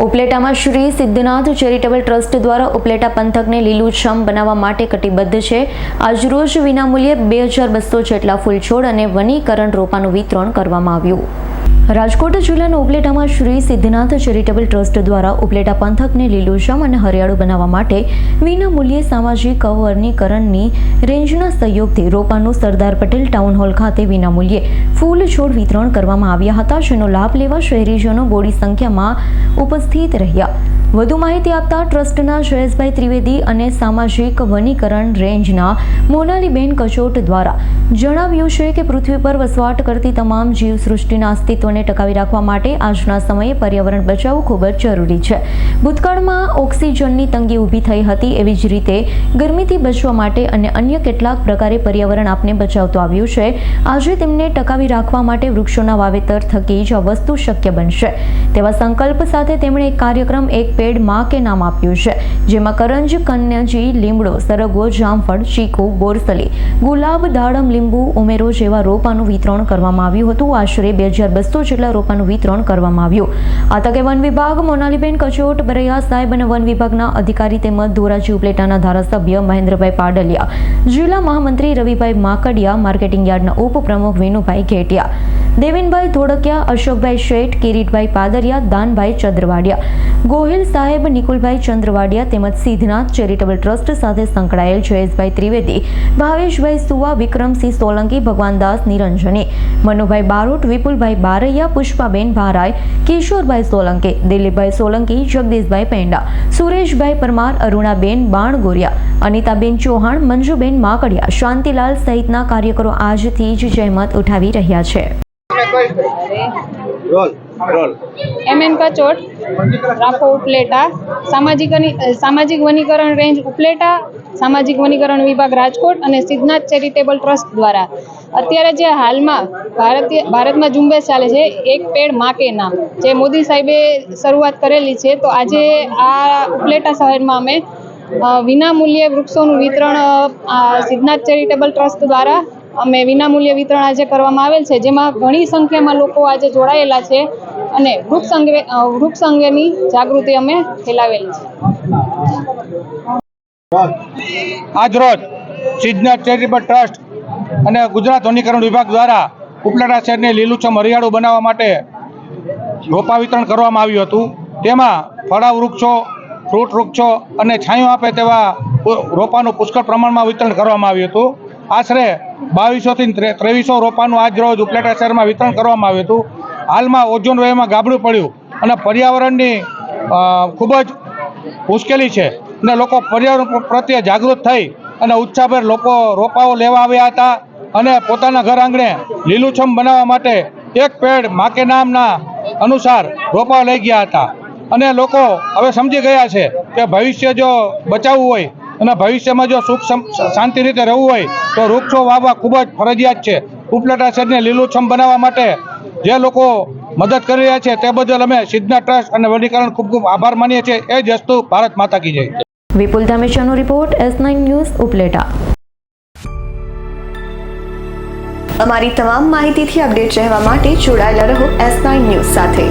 ઉપલેટામાં Shri Siddhnath charitable trust દ્વારા ઉપલેટા પંથકને લીલુંછમ બનાવવા માટે કટિબદ્ધ છે. આજરોજ વિનામૂલ્યે બે હજાર બસો જેટલા ફૂલછોડ અને વનીકરણ રોપાનું વિતરણ કરવામાં આવ્યું. રાજકોટ જિલ્લાના ઉપલેટામાં શ્રી સિદ્ધનાથ ચેરિટેબલ ટ્રસ્ટ દ્વારા ઉપલેટા પંથકને લીલુંછમ અને હરિયાળું બનાવવા માટે વિનામૂલ્યે સામાજિક અવર્ણીકરણની રેન્જના સહયોગથી રોપાનું સરદાર પટેલ ટાઉન હોલ ખાતે વિનામૂલ્યે ફૂલ છોડ વિતરણ કરવામાં આવ્યા હતા, જેનો લાભ લેવા શહેરીજનો બોડી સંખ્યામાં ઉપસ્થિત રહ્યા. વધુ માહિતી આપતા ટ્રસ્ટના જયેશભાઈ ત્રિવેદી અને સામાજિક વનીકરણ રેન્જના મોનાલીબેન કચોટ દ્વારા જણાવ્યું છે કે પૃથ્વી પર વસવાટ કરતી તમામ જીવસૃષ્ટિના અસ્તિત્વને ટકાવી રાખવા માટે આજના સમયે પર્યાવરણ બચાવવું ખૂબ જ જરૂરી છે. ભૂતકાળમાં ઓક્સિજનની તંગી ઊભી થઈ હતી એવી જ રીતે ગરમીથી બચવા માટે અને અન્ય કેટલાક પ્રકારે પર્યાવરણ આપને બચાવતું આવ્યું છે. આજે તેમને ટકાવી રાખવા માટે વૃક્ષોના વાવેતર થકી જ વસ્તુ શક્ય બનશે. તેવા સંકલ્પ સાથે તેમણે એક કાર્યક્રમ એક પેડમાં કે નામ આપ્યું છે, જેમાં કરંજ, કન્યાજી, લીમડો, સરગવો, જામફળ, ચીકુ, બોરસલી, ગુલાબ, દાડમ, લીંબુ, ઉમેરો જેવા રોપાનું વિતરણ કરવામાં આવ્યું હતું. આશરે બે હજાર બસો જેટલા રોપાનું વિતરણ કરવામાં આવ્યું. આ તકે વન વિભાગ, મોનાલીબેન કચોટ, બરૈયા સાહેબ અને વન વિભાગના અધિકારી તેમજ ધોરાજી ઉપલેટાના ધારાસભ્ય મહેન્દ્રભાઈ પાડલિયા, જિલ્લા મહામંત્રી રવિભાઈ માકડિયા, માર્કેટિંગ યાર્ડના ઉપપ્રમુખ વિનુભાઈ ઘેટિયા દેવેનભાઈ ધોળકિયા, અશોકભાઈ શેઠ, કિરીટભાઈ પાદરિયા, દાનભાઈ ચંદ્રવાડિયા. ગોહિલ સાહેબ, નિકુલભાઈ ચંદ્રવાડિયા તેમજ સિદ્ધનાથ ચેરિટેબલ ટ્રસ્ટ સાથે સંકળાયેલ જયેશભાઈ ત્રિવેદી, ભાવેશભાઈ સુવા, વિક્રમસિંહ સોલંકી, ભગવાનદાસ નિરંજની, મનુભાઈ બારોટ, વિપુલભાઈ બારૈયા, પુષ્પાબેન ભારાય, કિશોરભાઈ સોલંકી, દિલીપભાઈ સોલંકી, જગદીશભાઈ પેંડા, સુરેશભાઈ પરમાર, અરુણાબેન બાણગોરિયા, અનિતાબેન ચૌહાણ, મંજુબેન માકડિયા, શાંતિલાલ સહિતના કાર્યકરો આજથી જ જહેમત ઉઠાવી રહ્યા છે. રોલ રોલ. એમ એન કચોટ રાપો ઉપલેટા. સામાજિક સામાજિક વનીકરણ રેન્જ ઉપલેટા, સામાજિક વનીકરણ વિભાગ રાજકોટ અને સિદ્ધનાથ ચેરિટેબલ ટ્રસ્ટ દ્વારા. અત્યારે જે હાલમાં ભારતીય, ભારતમાં ઝુંબેશ ચાલે છે, એક પેડમાં નામ. જે મોદી સાહેબે શરૂઆત કરેલી છે, તો આજે આ ઉપલેટા શહેરમાં અમે વિનામૂલ્યે વૃક્ષોનું વિતરણ સિદ્ધનાથ ચેરિટેબલ ટ્રસ્ટ દ્વારા અમે વિનામૂલ્ય વિતરણ આજે કરવામાં આવેલ છે, જેમાં ઘણી સંખ્યામાં લોકો આજે જોડાયેલા છે અને વૃક્ષ અંગે વૃક્ષ અંગેની જાગૃતિ અમે ફેલાવેલી છે. આજરોજ સિદ્ધનાથ ચેરિટેબલ ટ્રસ્ટ અને ગુજરાત વનીકરણ વિભાગ દ્વારા ઉપલેટા શહેરને લીલુંછમ હરિયાળું બનાવવા માટે રોપા વિતરણ કરવામાં આવ્યું હતું. તેમાં ફળા વૃક્ષો, ફ્રૂટ વૃક્ષો અને છાંયો આપે તેવા રોપાનું પુષ્કળ પ્રમાણમાં વિતરણ કરવામાં આવ્યું હતું. આશરે બાવીસોથી ત્રેવીસો રોપાનું આજ રોજ ઉપલેટા શહેરમાં વિતરણ કરવામાં આવ્યું હતું. હાલમાં ઓઝોન વાયુમાં ગાબડું પડ્યું અને પર્યાવરણની ખૂબ જ મુશ્કેલી છે અને લોકો પર્યાવરણ પ્રત્યે જાગૃત થઈ અને ઉત્સાહભેર લોકો રોપાઓ લેવા આવ્યા હતા અને પોતાના ઘર આંગણે લીલુંછમ બનાવવા માટે એક પેડ માકે નામના અનુસાર રોપાઓ લઈ ગયા હતા. અને લોકો હવે સમજી ગયા છે કે ભવિષ્ય જો બચાવવું હોય અને ભવિષ્યમાં જો સુખ શાંતિ રીતે રહેવું હોય તો વૃક્ષો વાવવા ખૂબ જ ફરજિયાત છે. ઉપલેટા શહેરને લીલુંછમ બનાવવા માટે જે લોકો મદદ કરી રહ્યા છે તે બદલ અમે સિદ્ધના ટ્રસ્ટ અને વનીકરણ ખૂબ ખૂબ આભાર માનીએ છીએ. એ જ વસ્તુ ભારત માતા કી જય. Vipul ધામેચાનો report S nine news Upleta. અમારી તમામ માહિતીથી અપડેટ રહેવા માટે જોડાયેલા રહો એસ નાઇન ન્યૂઝ સાથે.